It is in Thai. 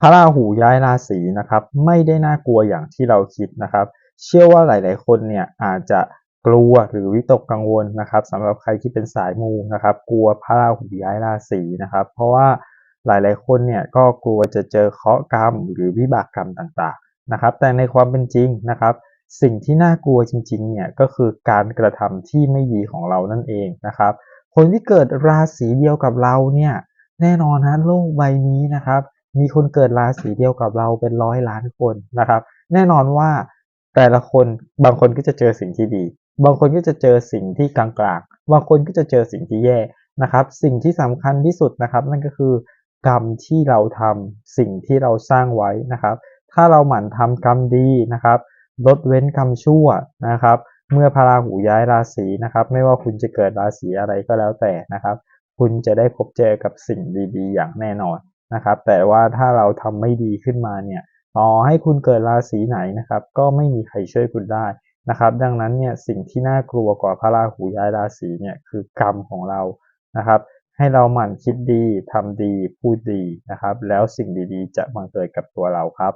พระราหูย้ายราศีนะครับ ไม่ได้น่ากลัวอย่างที่เราคิดนะครับ เชื่อว่าหลาย ๆ คนเนี่ยอาจจะกลัวหรือวิตกกังวลนะครับสำหรับใครที่เป็นสายมูนะครับ กลัวพระราหูย้ายราศีนะครับ เพราะว่าหลาย ๆ คนเนี่ยก็กลัวจะเจอเคราะห์กรรม หรือวิบากกรรมต่าง ๆ นะครับ แต่ในความเป็นจริงนะครับ สิ่งที่น่ากลัวจริง ๆ เนี่ยก็คือการกระทำที่ไม่ดีของเรานั่นเองนะครับ คนที่เกิดราศีเดียวกับเราเนี่ยแน่นอนฮะโลกใบนี้นะครับ มีคนเกิดราศีเดียวกับเราเป็นร้อยล้านคนนะครับ แน่นอนว่าแต่ละคนบางคนก็จะเจอสิ่งที่ดี บางคนก็จะเจอสิ่งที่กลางๆ บางคนก็จะเจอสิ่งที่แย่นะครับ สิ่งที่สำคัญที่สุดนะครับ นั่นก็คือกรรมที่เราทำสิ่งที่เราสร้างไว้นะครับ ถ้าเราหมั่นทำกรรมดีนะครับลดเว้นกรรมชั่วนะครับ เมื่อพระราหูย้ายราศีนะครับ ไม่ว่าคุณจะเกิดราศีอะไรก็แล้วแต่นะครับ คุณจะได้พบเจอกับสิ่งดีๆ อย่างแน่นอน นะครับ แต่ว่าถ้าเราทำไม่ดีขึ้นมาเนี่ยต่อให้คุณเกิดราศีไหนนะครับ ก็ไม่มีใครช่วยคุณได้นะครับ ดังนั้นเนี่ยสิ่งที่น่ากลัวกว่าพระราหูย้ายราศีเนี่ยคือกรรมของเรานะครับ ให้เราหมั่นคิดดีทำดีพูดดีนะครับ แล้วสิ่งดีๆ จะบังเกิดกับตัวเราครับ